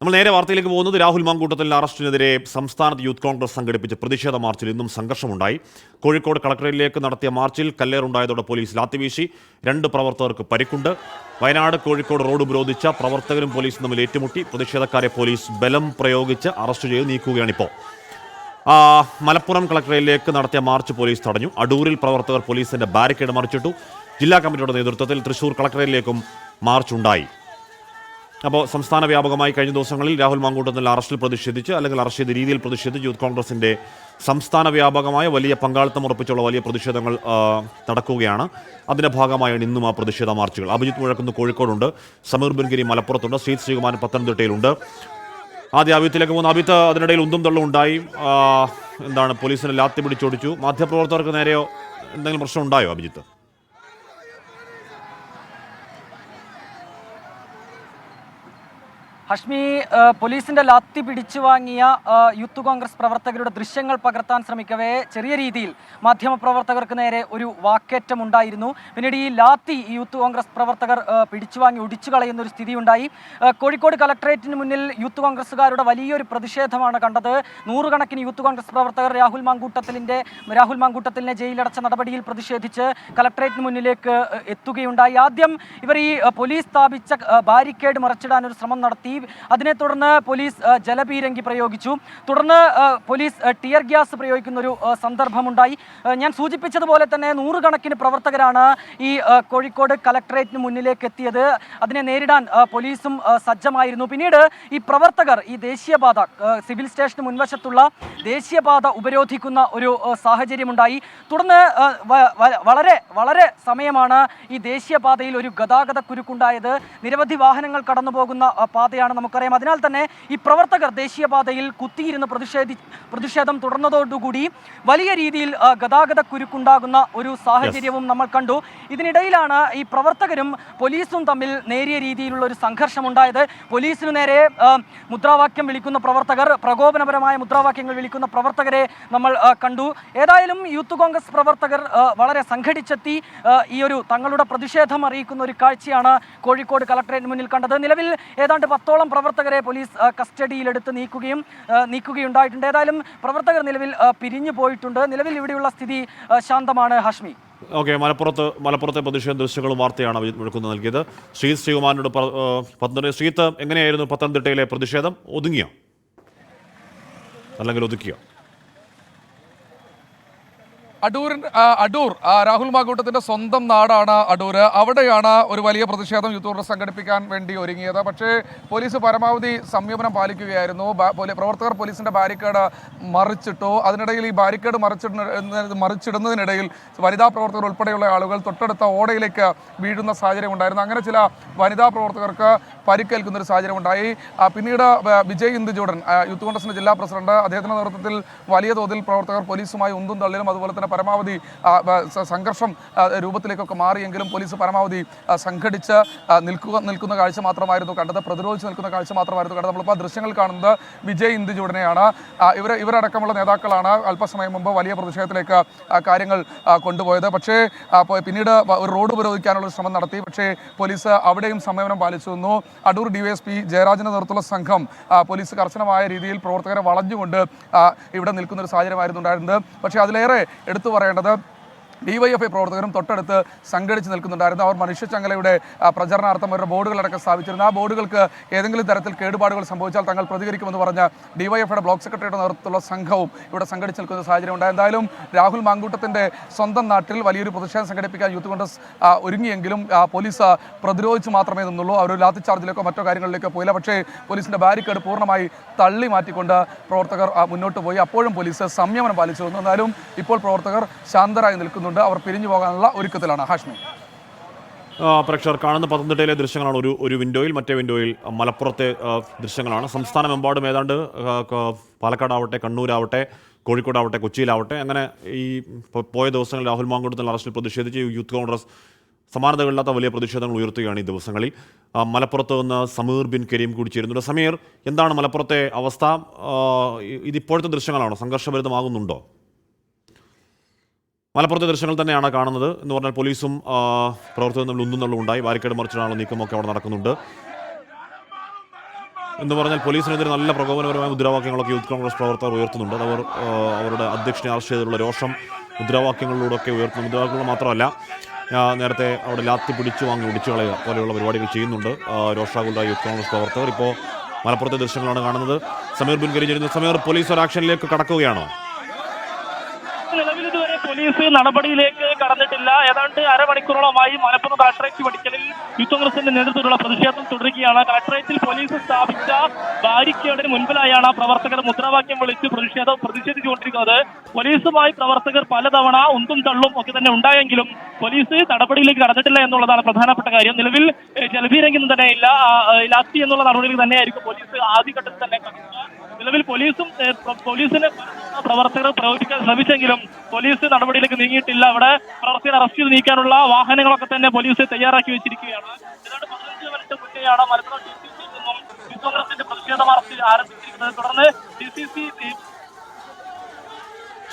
നമ്മൾ നേരെ വാർത്തയിലേക്ക് പോകുന്നത് രാഹുൽ മാങ്കൂട്ടത്തിൽ അറസ്റ്റിനെതിരെ സംസ്ഥാനത്ത് യൂത്ത് കോൺഗ്രസ് സംഘടിപ്പിച്ച പ്രതിഷേധ മാർച്ചിൽ ഇന്നും സംഘർഷമുണ്ടായി. കോഴിക്കോട് കളക്ടറേറ്റിലേക്ക് നടത്തിയ മാർച്ചിൽ കല്ലേറുണ്ടായതോടെ പോലീസ് ലാത്തിവീശി. രണ്ട് പ്രവർത്തകർക്ക് പരിക്കുണ്ട്. വയനാട് കോഴിക്കോട് റോഡ് ഉപരോധിച്ച പ്രവർത്തകരും പോലീസും തമ്മിൽ ഏറ്റുമുട്ടി. പ്രതിഷേധക്കാരെ പോലീസ് ബലം പ്രയോഗിച്ച് അറസ്റ്റ് ചെയ്ത് നീക്കുകയാണിപ്പോൾ മലപ്പുറം കളക്ടറേറ്റിലേക്ക് നടത്തിയ മാർച്ച് പോലീസ് തടഞ്ഞു. അടൂരിൽ പ്രവർത്തകർ പോലീസിന്റെ ബാരിക്കേഡ് മറിച്ചിട്ടു. ജില്ലാ കമ്മിറ്റിയുടെ നേതൃത്വത്തിൽ തൃശൂർ കളക്ടറേറ്റിലേക്കും മാർച്ച് ഉണ്ടായി അപ്പോൾ സംസ്ഥാന വ്യാപകമായി കഴിഞ്ഞ ദിവസങ്ങളിൽ രാഹുൽ മാങ്കൂട്ടത്തിൽ അറസ്റ്റിൽ പ്രതിഷേധിച്ച് അല്ലെങ്കിൽ അറസ്റ്റ് ചെയ്ത രീതിയിൽ പ്രതിഷേധിച്ച് യൂത്ത് കോൺഗ്രസിന്റെ സംസ്ഥാന വ്യാപകമായ വലിയ പങ്കാളിത്തം ഉറപ്പിച്ചുള്ള വലിയ പ്രതിഷേധങ്ങൾ നടക്കുകയാണ്. അതിന്റെ ഭാഗമായാണ് ഇന്നും ആ പ്രതിഷേധ മാർച്ചുകൾ. അഭിജിത്ത് മുഴക്കുന്ന് കോഴിക്കോടുണ്ട്. സമീർ ബിൻഗിരി മലപ്പുറത്തുണ്ട്. ശ്രീത് ശ്രീകുമാരൻ പത്തനംതിട്ടയിലുണ്ട്. ആദ്യ അഭിത്തിലേക്ക് പോകുന്ന. അഭിത്ത് അതിനിടയിൽ ഉന്തും തള്ളും ഉണ്ടായി. എന്താണ് പോലീസിനെ ലാത്തി പിടിച്ചോടിച്ചു. മാധ്യമപ്രവർത്തകർക്ക് നേരെയോ എന്തെങ്കിലും പ്രശ്നം ഉണ്ടായോ അഭിജിത്ത്? ഹഷ്മി പോലീസിന്റെ ലാത്തി പിടിച്ചു വാങ്ങിയ യൂത്ത് കോൺഗ്രസ് പ്രവർത്തകരുടെ ദൃശ്യങ്ങൾ പകർത്താൻ ശ്രമിക്കവേ ചെറിയ രീതിയിൽ മാധ്യമപ്രവർത്തകർക്ക് നേരെ ഒരു വാക്കേറ്റം ഉണ്ടായിരുന്നു. പിന്നീട് ഈ ലാത്തി ഈ യൂത്ത് കോൺഗ്രസ് പ്രവർത്തകർ പിടിച്ചു വാങ്ങി ഒടിച്ചു കളയുന്ന ഒരു സ്ഥിതി ഉണ്ടായി കോഴിക്കോട് കലക്ടറേറ്റിന് മുന്നിൽ യൂത്ത് കോൺഗ്രസ്സുകാരുടെ വലിയൊരു പ്രതിഷേധമാണ് കണ്ടത്. നൂറുകണക്കിന് യൂത്ത് കോൺഗ്രസ് പ്രവർത്തകർ രാഹുൽ മാങ്കൂട്ടത്തിലിന്റെ രാഹുൽ മാങ്കൂട്ടത്തിലിനെ ജയിലടച്ച നടപടിയിൽ പ്രതിഷേധിച്ച് കലക്ടറേറ്റിന് മുന്നിലേക്ക് എത്തുകയുണ്ടായി. ആദ്യം ഇവർ ഈ പോലീസ് സ്ഥാപിച്ച ബാരിക്കേഡ് മറച്ചിടാൻ ഒരു ശ്രമം നടത്തി. അതിനെ തുടർന്ന് പോലീസ് ജലപീരങ്കി പ്രയോഗിച്ചു. തുടർന്ന് പോലീസ് ടിയർ ഗ്യാസ് പ്രയോഗിക്കുന്ന ഒരു സന്ദർഭമുണ്ടായി. ഞാൻ സൂചിപ്പിച്ചതുപോലെ തന്നെ നൂറുകണക്കിന് പ്രവർത്തകരാണ് ഈ കോഴിക്കോട് കലക്ടറേറ്റിന് മുന്നിലേക്ക് എത്തിയത്. അതിനെ നേരിടാൻ പോലീസും സജ്ജമായിരുന്നു. പിന്നീട് ഈ പ്രവർത്തകർ ഈ ദേശീയപാത സിവിൽ സ്റ്റേഷന് മുൻവശത്തുള്ള ദേശീയപാത ഉപരോധിക്കുന്ന ഒരു സാഹചര്യമുണ്ടായി. തുടർന്ന് വളരെ വളരെ സമയമാണ് ഈ ദേശീയപാതയിൽ ഒരു ഗതാഗത കുരുക്കുണ്ടായത് നിരവധി വാഹനങ്ങൾ കടന്നു പോകുന്ന ആ, പാതയാണ് നമുക്കറിയാം. അതിനാൽ തന്നെ ഈ പ്രവർത്തകർ ദേശീയപാതയിൽ കുത്തിയിരുന്ന് പ്രതിഷേധി പ്രതിഷേധം തുടർന്നതോടുകൂടി വലിയ രീതിയിൽ ഗതാഗത കുരുക്കുണ്ടാകുന്ന ഒരു സാഹചര്യവും നമ്മൾ കണ്ടു. ഇതിനിടയിലാണ് ഈ പ്രവർത്തകരും പോലീസും തമ്മിൽ നേരിയ രീതിയിലുള്ള ഒരു സംഘർഷമുണ്ടായത്. പോലീസിനു നേരെ മുദ്രാവാക്യം വിളിക്കുന്ന പ്രവർത്തകർ പ്രകോപനപരമായ മുദ്രാവാക്യങ്ങൾ വിളിക്കുന്ന പ്രവർത്തകരെ നമ്മൾ കണ്ടു. ഏതായാലും യൂത്ത് കോൺഗ്രസ് പ്രവർത്തകർ വളരെ സംഘടിച്ചെത്തി ഈ ഒരു തങ്ങളുടെ പ്രതിഷേധം അറിയിക്കുന്ന ഒരു കാഴ്ചയാണ് കോഴിക്കോട് കളക്ടറേറ്റ് മുന്നിൽ കണ്ടത്. നിലവിൽ ഏതാണ്ട് പത്തോളം പ്രവർത്തകരെ പോലീസ് കസ്റ്റഡിയിലെടുത്ത് നീക്കുകയും നീക്കുകയുണ്ടായിട്ടുണ്ട്? ഏതായാലും പ്രവർത്തകർ നിലവിൽ പിരിഞ്ഞു പോയിട്ടുണ്ട്. നിലവിൽ ഇവിടെയുള്ള സ്ഥിതി ശാന്തമാണ്. ഹാഷ്മി. ഓക്കെ മലപ്പുറത്ത് മലപ്പുറത്തെ പ്രതിഷേധ ദൃശ്യങ്ങളും വാർത്തയാണ് മുഴക്കുന്നത് നൽകിയത്. ശ്രീത് ശ്രീകുമാരനോട് പത്തനംതിട്ട ശ്രീത്ത് എങ്ങനെയായിരുന്നു പത്തനംതിട്ടയിലെ പ്രതിഷേധം? ഒതുങ്ങിയോ? അല്ലെങ്കിൽ ഒതുക്കിയോ? അടൂർ അടൂർ രാഹുൽ മാക്കൂട്ടത്തിന്റെ സ്വന്തം നാടാണ് അടൂർ അവിടെയാണ് ഒരു വലിയ പ്രതിഷേധം യൂത്ത് കോൺഗ്രസ് സംഘടിപ്പിക്കാൻ വേണ്ടി ഒരുങ്ങിയത്. പക്ഷേ പോലീസ് പരമാവധി സംയമനം പാലിക്കുകയായിരുന്നു. പ്രവർത്തകർ പോലീസിന്റെ ബാരിക്കേഡ് മറിച്ചിട്ടു. അതിനിടയിൽ ഈ ബാരിക്കേഡ് മറിച്ചിടുന്ന മറിച്ചിടുന്നതിനിടയിൽ വനിതാ പ്രവർത്തകർ ഉൾപ്പെടെയുള്ള ആളുകൾ തൊട്ടടുത്ത ഓടയിലേക്ക് വീഴുന്ന സാഹചര്യം ഉണ്ടായിരുന്നു. അങ്ങനെ ചില വനിതാ പ്രവർത്തകർക്ക് പരിക്കേൽക്കുന്ന ഒരു സാഹചര്യം ഉണ്ടായി. പിന്നീട് വിജയ് ഇന്ദുജൂടൻ യൂത്ത് കോൺഗ്രസിന്റെ ജില്ലാ പ്രസിഡന്റ്. അദ്ദേഹത്തിന്റെ നേതൃത്വത്തിൽ വലിയ തോതിൽ പ്രവർത്തകർ പോലീസുമായി ഉന്തും തള്ളിലും. അതുപോലെ തന്നെ പരമാവധി സംഘർഷം രൂപത്തിലേക്കൊക്കെ മാറിയെങ്കിലും പോലീസ് പരമാവധി സംഘടിച്ച് നിൽക്കുക നിൽക്കുന്ന കാഴ്ച മാത്രമായിരുന്നു കണ്ടത്. പ്രതിരോധിച്ച് നിൽക്കുന്ന കാഴ്ച മാത്രമായിരുന്നു കണ്ടത്. നമ്മളിപ്പോൾ ദൃശ്യങ്ങൾ കാണുന്നത് വിജയ് ഇന്ദു ചൂടനെയാണ് ഇവർ ഇവരടക്കമുള്ള നേതാക്കളാണ് അല്പസമയം മുമ്പ് വലിയ പ്രതിഷേധത്തിലേക്ക് കാര്യങ്ങൾ കൊണ്ടുപോയത്. പക്ഷേ പിന്നീട് ഒരു റോഡ് ഉപരോധിക്കാനുള്ള ശ്രമം നടത്തി. പക്ഷേ പോലീസ് അവിടെയും സംയമനം പാലിച്ചു വന്നു അടൂർ ഡിവൈഎസ്പി ജയരാജന്റെ നേതൃത്വമുള്ള സംഘം പോലീസ് കർശനമായ രീതിയിൽ പ്രവർത്തകരെ വളഞ്ഞുകൊണ്ട് ഇവിടെ നിൽക്കുന്ന ഒരു സാഹചര്യമായിരുന്നു ഉണ്ടായിരുന്നത്. പക്ഷേ അതിലേറെ എടുത്തു പറയേണ്ടത് ഡിവൈഎഫ്ഐ പ്രവർത്തകരും തൊട്ടടുത്ത് സംഘടിച്ച് നിൽക്കുന്നുണ്ടായിരുന്നു. അവർ മനുഷ്യച്ചങ്ങലയുടെ ആ, പ്രചരണാർത്ഥം അവരുടെ ബോർഡുകളടക്കം സ്ഥാപിച്ചിരുന്നു. ആ ബോർഡുകൾക്ക് ഏതെങ്കിലും തരത്തിൽ കേടുപാടുകൾ സംഭവിച്ചാൽ തങ്ങൾ പ്രതികരിക്കുമെന്ന് പറഞ്ഞ ഡിവൈഎഫ്ഐയുടെ ബ്ലോക്ക് സെക്രട്ടറിയുടെ നേതൃത്വത്തിലുള്ള സംഘവും ഇവിടെ സംഘടിച്ച് നിൽക്കുന്ന സാഹചര്യം ഉണ്ട് എന്തായാലും രാഹുൽ മാങ്കൂട്ടത്തിന്റെ സ്വന്തം നാട്ടിൽ വലിയൊരു പ്രതിഷേധം സംഘടിപ്പിക്കാൻ യൂത്ത് കോൺഗ്രസ് ഒരുങ്ങിയെങ്കിലും പോലീസ് പ്രതിരോധിച്ച് മാത്രമേ നിന്നുള്ളൂ. അവർ ലാത്തി ചാർജിലേക്കോ മറ്റോ കാര്യങ്ങളിലേക്കോ പോയില്ല. പക്ഷേ പോലീസിന്റെ ബാരിക്കേഡ് പൂർണമായി തള്ളി മാറ്റിക്കൊണ്ട് പ്രവർത്തകർ മുന്നോട്ട് പോയി. അപ്പോഴും പോലീസ് സംയമനം പാലിച്ചു വന്നു എന്നാലും ഇപ്പോൾ പ്രവർത്തകർ ശാന്തരായി നിൽക്കുന്നുണ്ട് അവർ പിരിഞ്ഞു പോകാനുള്ള ഒരുക്കത്തിലാണ് ഹാഷ്മി. പ്രേക്ഷകർ കാണുന്ന പത്തനംതിട്ടയിലെ ദൃശ്യങ്ങളാണ് ഒരു ഒരു വിൻഡോയിൽ മറ്റേ വിൻഡോയിൽ മലപ്പുറത്തെ ദൃശ്യങ്ങളാണ്. സംസ്ഥാനമെമ്പാടും ഏതാണ്ട് പാലക്കാടാവട്ടെ കണ്ണൂരാവട്ടെ കോഴിക്കോടാവട്ടെ കൊച്ചിയിലാവട്ടെ അങ്ങനെ ഈ പോയ ദിവസങ്ങളിൽ രാഹുൽ മാങ്കൂട്ടത്തിൽ അറസ്റ്റിൽ പ്രതിഷേധിച്ച് യൂത്ത് കോൺഗ്രസ് സമാനതകളില്ലാത്ത വലിയ പ്രതിഷേധങ്ങൾ ഉയർത്തുകയാണ് ഈ ദിവസങ്ങളിൽ. മലപ്പുറത്ത് നിന്ന് സമീർ ബിൻ കരീം കൂടി ചേരുന്നുണ്ട് സമീർ എന്താണ് മലപ്പുറത്തെ അവസ്ഥ? ഇതിപ്പോഴത്തെ ദൃശ്യങ്ങളാണോ? സംഘർഷഭരിതമാകുന്നുണ്ടോ? മലപ്പുറത്തെ ദൃശ്യങ്ങൾ തന്നെയാണ് കാണുന്നത് എന്ന് പറഞ്ഞാൽ പോലീസും പ്രവർത്തകരും തമ്മിൽ ഒന്നും ഉണ്ടായി. ബാരിക്കേഡ് മറിച്ചിടാനുള്ള നീക്കമൊക്കെ അവിടെ നടക്കുന്നുണ്ട്. എന്ന് പറഞ്ഞാൽ പോലീസിനെതിരെ നല്ല പ്രകോപനപരമായ മുദ്രാവാക്യങ്ങളൊക്കെ യൂത്ത് കോൺഗ്രസ് പ്രവർത്തകർ ഉയർത്തുന്നുണ്ട്. അവർ അവരുടെ അധ്യക്ഷനെ അറസ്റ്റ് ചെയ്തിട്ടുള്ള രോഷം മുദ്രാവാക്യങ്ങളിലൂടെയൊക്കെ ഉയർത്തുന്നു മുദ്രാവാക്യങ്ങൾ മാത്രമല്ല നേരത്തെ അവിടെ ലാത്തി പിടിച്ചു വാങ്ങി ഒടിച്ചു കളയുക പോലെയുള്ള പരിപാടികൾ ചെയ്യുന്നുണ്ട് രോഷാകുല യൂത്ത് കോൺഗ്രസ് പ്രവർത്തകർ. ഇപ്പോൾ മലപ്പുറത്തെ ദൃശ്യങ്ങളാണ് കാണുന്നത്. സമീർ ബിൻ കരിഞ്ഞിരുന്നു സമീർ പോലീസ് ഒരു ആക്ഷനിലേക്ക് കടക്കുകയാണോ? പോലീസ് നടപടിയിലേക്ക് കടന്നിട്ടില്ല. ഏതാണ്ട് അരമണിക്കൂറോളമായി മലപ്പുറം കളക്ടറേറ്റ് പഠിക്കലിൽ യൂത്ത് കോൺഗ്രസിന്റെ നേതൃത്വത്തിലുള്ള പ്രതിഷേധം തുടരുകയാണ്. കളക്ടറേറ്റിൽ പോലീസ് സ്ഥാപിച്ച ബാരിക്കേഡിന് മുൻപിലായാണ് പ്രവർത്തകർ മുദ്രാവാക്യം വിളിച്ച് പ്രതിഷേധം പ്രതിഷേധിച്ചുകൊണ്ടിരിക്കുന്നത്. പോലീസുമായി പ്രവർത്തകർ പലതവണ ഉന്തും തള്ളും ഒക്കെ തന്നെ ഉണ്ടായെങ്കിലും പോലീസ് നടപടിയിലേക്ക് കടന്നിട്ടില്ല എന്നുള്ളതാണ് പ്രധാനപ്പെട്ട കാര്യം. നിലവിൽ ഏഹ്, തന്നെ ഇല്ല ലാത്തി എന്നുള്ള നടപടിയിൽ തന്നെയായിരിക്കും പോലീസ് ആദ്യഘട്ടത്തിൽ തന്നെ നിലവിൽ പോലീസും പോലീസിന് പ്രവർത്തകർ പ്രവർത്തിക്കാൻ ശ്രമിച്ചെങ്കിലും പോലീസ് നടപടിയിലേക്ക് നീങ്ങിയിട്ടില്ല. അവിടെ പ്രവർത്തകർ അറസ്റ്റ് ചെയ്ത് നീക്കാനുള്ള വാഹനങ്ങളൊക്കെ തന്നെ പോലീസ് തയ്യാറാക്കി വെച്ചിരിക്കുകയാണ്. ഏതാണ്ട് മലപ്പുറം ഡി സി സി നിന്നും യൂത്ത് പ്രതിഷേധ മാർച്ച് ആരംഭിച്ചിരിക്കുന്നത്. തുടർന്ന് ഡി സി സി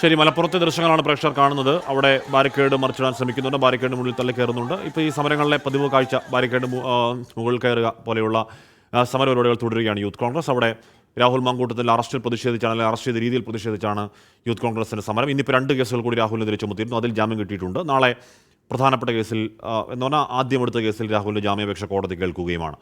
ശരി മലപ്പുറത്തെ ദൃശ്യങ്ങളാണ് പ്രേക്ഷകർ കാണുന്നത്. അവിടെ ബാരിക്കേഡ് മറിച്ചിടാൻ ശ്രമിക്കുന്നുണ്ട്. ബാരിക്കേഡ് മുന്നിൽ തള്ളി കയറുന്നുണ്ട്. ഇപ്പോൾ ഈ സമരങ്ങളിലെ പതിവ് കാഴ്ച ബാരിക്കേഡ് മുകളിൽ കയറുക പോലെയുള്ള സമരപരിപാടികൾ സമര തുടരുകയാണ് യൂത്ത് കോൺഗ്രസ്. അവിടെ രാഹുൽ മാങ്കൂട്ടത്തിൽ അറസ്റ്റിൽ പ്രതിഷേധിച്ചാണ് അല്ലെങ്കിൽ അറസ്റ്റ് ചെയ്ത രീതിയിൽ പ്രതിഷേധിച്ചാണ് യൂത്ത് കോൺഗ്രസിന്റെ സമരം. ഇന്നിപ്പോൾ രണ്ട് കേസുകൾ കൂടി രാഹുലിനെതിരെ ചുമത്തിയിരുന്നു. അതിൽ ജാമ്യം കിട്ടിയിട്ടുണ്ട്. നാളെ പ്രധാനപ്പെട്ട കേസിൽ എന്ന് പറഞ്ഞാൽ ആദ്യം എടുത്ത കേസിൽ രാഹുലിന്റെ ജാമ്യാപേക്ഷ കോടതി കേൾക്കുകയുമാണ്.